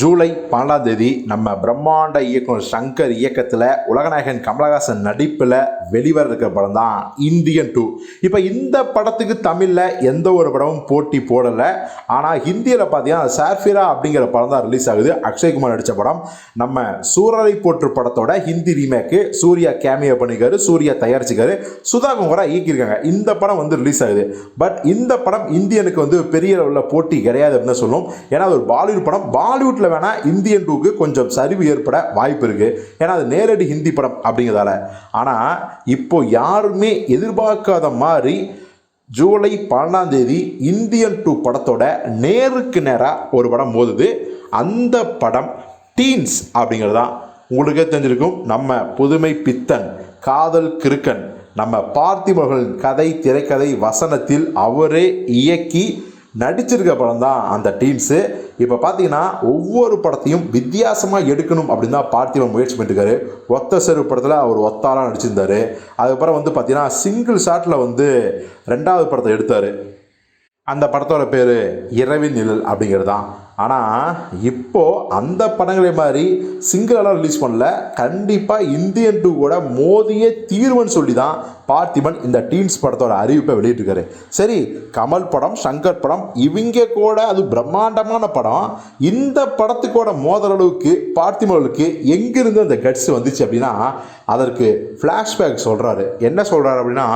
ஜூலை பன்னெண்டாம் தேதி நம்ம பிரம்மாண்ட இயக்குனர் சங்கர் இயக்கத்தில் உலகநாயகன் கமலஹாசன் நடிப்பில் வெளிவர இருக்கிற படம் தான் இந்தியன் டூ. இப்போ இந்த படத்துக்கு தமிழில் எந்த ஒரு படமும் போட்டி போடலை. ஆனால் ஹிந்தியில் பார்த்தீங்கன்னா சார்ஃபிரா அப்படிங்கிற படம் தான் ரிலீஸ் ஆகுது. அக்ஷய்குமார் நடித்த படம். நம்ம சூரரை போற்று படத்தோட ஹிந்தி ரீமேக்கு சூர்யா கேமியோ பண்ணிக்காரு சூர்யா தயாரிச்சுக்காரு சுதாகுமரா இயக்கியிருக்காங்க. இந்த படம் வந்து ரிலீஸ் ஆகுது. பட் இந்த படம் இந்தியனுக்கு வந்து பெரிய அளவில் போட்டி கிடையாது அப்படின்னு சொல்லும் ஏன்னா அது ஒரு பாலிவுட் படம். பாலிவுட்டில் வேணால் இந்தியன் டூக்கு கொஞ்சம் சரிவு ஏற்பட வாய்ப்பு இருக்குது ஏன்னா அது நேரடி ஹிந்தி படம் அப்படிங்கிறதால. ஆனால் இப்போ யாருமே எதிர்பார்க்காத மாதிரி ஜூலை பன்னெண்டாம் தேதி இந்தியன் டூ படத்தோட நேருக்கு நேராக ஒரு படம் போகுது அந்த படம் டீன்ஸ் அப்படிங்கிறது தான் உங்களுக்கே தெரிஞ்சிருக்கும். நம்ம புதுமை பித்தன் காதல் கிறுக்கன் நம்ம பார்த்திபர்களின் கதை திரைக்கதை வசனத்தில் அவரே இயக்கி நடிச்சிருக்க படம் தான் அந்த டீம்ஸு. இப்போ பார்த்தீங்கன்னா ஒவ்வொரு படத்தையும் வித்தியாசமாக எடுக்கணும் அப்படின்னு தான் பார்த்திபன் முயற்சி பண்ணிட்டுருக்காரு. ஒத்த செரு படத்தில் அவர் ஒத்தாலாம் நடிச்சிருந்தார். அதுக்கப்புறம் வந்து பார்த்தீங்கன்னா சிங்கிள் ஷாட்டில் வந்து ரெண்டாவது படத்தை எடுத்தார். அந்த படத்தோட பேர் இரவின் நிழல் அப்படிங்கிறது தான் ஆனால் இப்போது அந்த படங்களே மாதிரி சிங்கிளெல்லாம் ரிலீஸ் பண்ணல. கண்டிப்பாக இந்தியன் டூ கூட மோதியே தீர்வுன்னு சொல்லி தான் பார்த்திபன் இந்த டீன்ஸ் படத்தோட அறிவிப்பை வெளியிட்டிருக்காரு. சரி கமல் படம் சங்கர் படம் இவங்க கூட அது பிரம்மாண்டமான படம். இந்த படத்துக்கோட மோதல் அளவுக்கு பார்த்திபனுக்கு எங்கிருந்து அந்த கட்ஸ் வந்துச்சு அப்படின்னா அதற்கு ஃப்ளாஷ்பேக் சொல்கிறாரு என்ன சொல்கிறாரு அப்படின்னா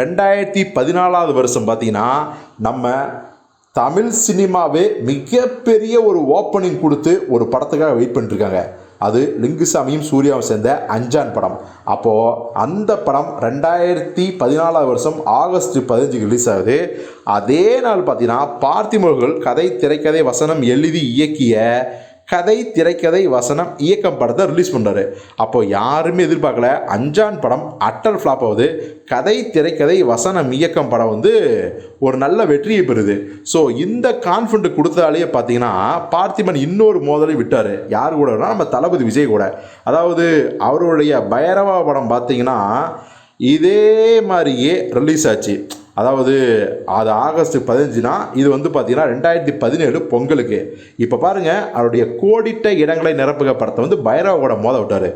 ரெண்டாயிரத்தி பதினாலாவது வருஷம் பார்த்தீங்கன்னா நம்ம தமிழ் சினிமாவே மிகப்பெரிய ஒரு ஓப்பனிங் கொடுத்து ஒரு படத்துக்காக வெயிட் பண்ணிட்டுருக்காங்க. அது லிங்குசாமியும் சூர்யாவும் சேர்ந்த அஞ்சான் படம். அப்போது அந்த படம் ரெண்டாயிரத்தி பதினாலாவது வருஷம் ஆகஸ்ட் பதினஞ்சுக்கு ரிலீஸ் ஆகுது. அதே நாள் பார்த்தீங்கன்னா பார்த்திமர்கள் கதை திரைக்கதை வசனம் எழுதி இயக்கிய கதை திரைக்கதை வசனம் இயக்கம் படத்தை ரிலீஸ் பண்ணுறாரு அப்போ யாருமே எதிர்பார்க்கல அஞ்சான் படம் அட்டல் ஃப்ளாப் ஆகுது. கதை திரைக்கதை வசனம் இயக்கம் படம் வந்து ஒரு நல்ல வெற்றியை பெறுது. ஸோ இந்த கான்ஃபிடென்ட் கொடுத்தாலேயே பார்த்தீங்கன்னா பார்த்திபன் இன்னொரு மோதலை விட்டார். யார் கூடனா நம்ம தளபதி விஜய் கூட. அதாவது அவருடைய பைரவா படம் பார்த்தீங்கன்னா இதே மாதிரியே ரிலீஸ் ஆச்சு. அதாவது அது ஆகஸ்ட் பதினஞ்சுனா இது வந்து பார்த்தீங்கன்னா ரெண்டாயிரத்தி பதினேழு பொங்கலுக்கு. இப்போ பாருங்கள் அவருடைய கோடிட்ட இடங்களை நிரப்புக படத்தை வந்து பைரவோட மோத விட்டார்.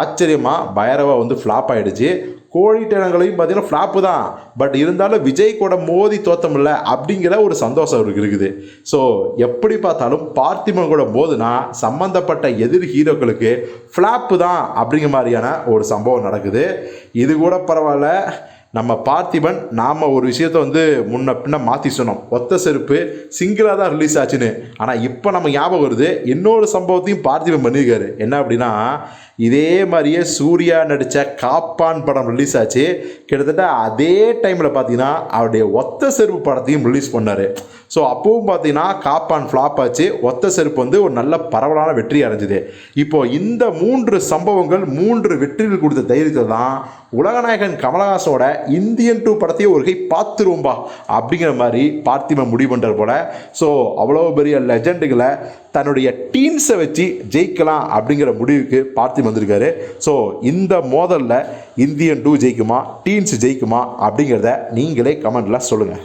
ஆச்சரியமாக பைரவா வந்து ஃப்ளாப் ஆகிடுச்சு கோடிட்ட இடங்களையும் பார்த்தீங்கன்னா ஃப்ளாப்பு தான். பட் இருந்தாலும் விஜய் கூட மோதி தோத்தமில்ல அப்படிங்கிற ஒரு சந்தோஷம் அவருக்கு இருக்குது. ஸோ எப்படி பார்த்தாலும் பார்த்திபன் கூட மோதுனா சம்மந்தப்பட்ட எதிர் ஹீரோக்களுக்கு ஃப்ளாப்பு தான் அப்படிங்கிற மாதிரியான ஒரு சம்பவம் நடக்குது. இது கூட பரவாயில்ல. நம்ம பார்த்திபன் நாம் ஒரு விஷயத்த வந்து முன்ன பின்ன மாற்றி சொன்னோம். ஒத்த செருப்பு சிங்கிளாக தான் ரிலீஸ் ஆச்சுன்னு. ஆனால் இப்போ நம்ம ஞாபகம் வருது இன்னொரு சம்பவத்தையும் பார்த்திபன் பண்ணியிருக்காரு. என்ன அப்படின்னா இதே மாதிரியே சூர்யா நடித்த காப்பான் படம் ரிலீஸ் ஆச்சு. கிட்டத்தட்ட அதே டைமில் பார்த்தீங்கன்னா அவருடைய ஒத்த செருப்பு படத்தையும் ரிலீஸ் பண்ணார். ஸோ அப்பவும் பார்த்தீங்கன்னா காப்பான் ஃப்ளாப் ஆச்சு. ஒத்த செருப்பு வந்து ஒரு நல்ல பரவலான வெற்றி அடைஞ்சுது. இப்போ இந்த மூன்று சம்பவங்கள் மூன்று வெற்றிகள் கொடுத்த தைரியத்தை தான் உலகநாயகன் கமலஹாசனோட இந்தியன் டூ படத்தையே ஒரு கை பார்த்துருவோம்பா அப்படிங்கிற மாதிரி பார்த்திபன் முடிவு பண்ணுற போல. ஸோ அவ்வளோ பெரிய லெஜண்டுகளை தன்னுடைய டீம்ஸை வச்சு ஜெயிக்கலாம் அப்படிங்கிற முடிவுக்கு பார்த்திபன் வந்திருக்காரு. ஸோ இந்த மோதலில் இந்தியன் டூ ஜெயிக்குமா டீம்ஸ் ஜெயிக்குமா அப்படிங்கிறத நீங்களே கமெண்டில் சொல்லுங்கள்